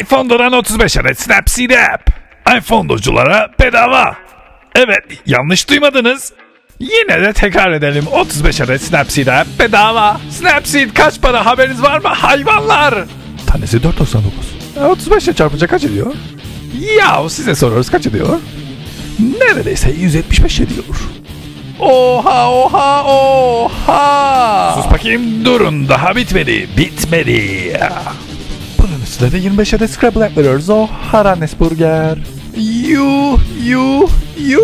iPhone'dan 35 adet Snapseed App. iPhone'culara bedava. Evet yanlış duymadınız. Yine de tekrar edelim 35 adet Snapseed App bedava. Snapseed kaç para haberiniz var mı hayvanlar? Tanesi 4.99. E, 35 ile çarpınca kaç ediyor? Yahu size soruyoruz kaç ediyor? Neredeyse 175 ediyor. Oha oha oha. Sus bakayım durun daha bitmedi. Bitmedi. De 25 adet Scrabble veriyoruz. O Haranes Burger. Yuh yuh yuh.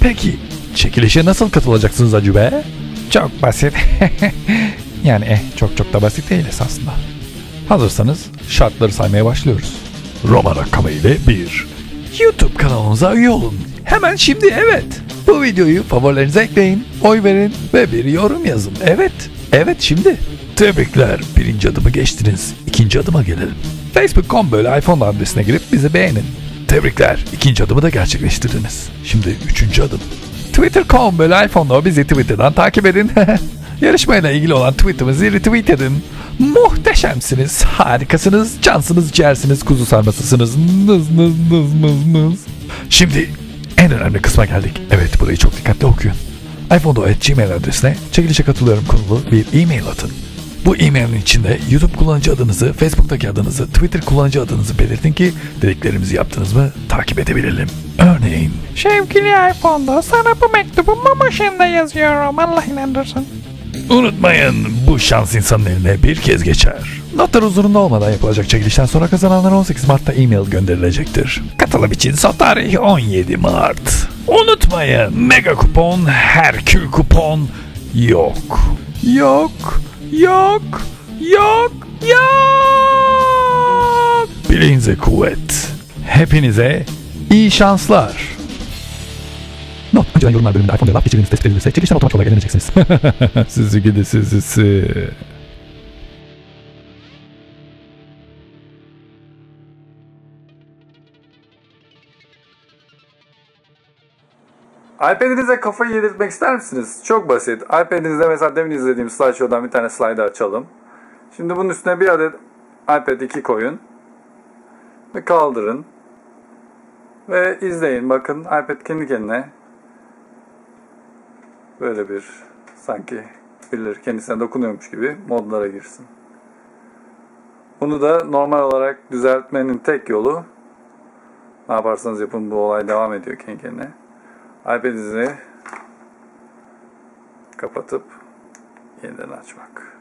Peki çekilişe nasıl katılacaksınız acı be? Çok basit. yani eh çok çok da basit değil esasında. Hazırsanız şartları saymaya başlıyoruz. Roma rakamı ile 1. YouTube kanalımıza üye olun. Hemen şimdi evet. Bu videoyu favorilerinize ekleyin, oy verin ve bir yorum yazın. Evet, evet şimdi. Tebrikler, birinci adımı geçtiniz. İkinci adıma gelelim. Facebook.com böyle iPhone adresine girip bizi beğenin. Tebrikler, ikinci adımı da gerçekleştirdiniz. Şimdi üçüncü adım. Twitter.com böyle iPhone'da bizi Twitter'dan takip edin. Yarışmayla ilgili olan tweetimizi retweet edin. Muhteşemsiniz, harikasınız, cansınız, ciğersiniz, kuzu sarmasısınız. Nız nız nız nız nız. Şimdi en önemli kısma geldik. Evet burayı çok dikkatli okuyun. iPhone'da Gmail adresine çekilişe katılıyorum konulu bir e-mail atın. Bu e-mailin içinde YouTube kullanıcı adınızı, Facebook'taki adınızı, Twitter kullanıcı adınızı belirtin ki dediklerimizi yaptınız mı takip edebilelim. Örneğin Sevgili iPhone'da sana bu mektubu mum ışığında yazıyorum. Allah inandırsın. Unutmayın bu şans insanın eline bir kez geçer. Notlar huzurunda olmadan yapılacak çekilişten sonra kazananlara 18 Mart'ta e-mail gönderilecektir. Katılım için son tarih 17 Mart. Unutmayın mega kupon, herkül kupon yok. Yok, yok, yok, yok. Bileğinize kuvvet. Hepinize iyi şanslar. Not. Önceden yorumlar bölümünde iPhone'da laf geçirdiğiniz tespit edilirse çekilişten otomatik olarak eleneceksiniz. sizi gidi sizi. iPad'inize kafayı yedirtmek ister misiniz? Çok basit. iPad'inizde mesela demin izlediğim slideshow'dan bir tane slide açalım. Şimdi bunun üstüne bir adet iPad 2 koyun. Ve kaldırın. Ve izleyin. Bakın iPad kendi kendine böyle bir sanki birileri kendisine dokunuyormuş gibi modlara girsin. Bunu da normal olarak düzeltmenin tek yolu ne yaparsanız yapın bu olay devam ediyor kendi kendine. iPad'inizi kapatıp yeniden açmak.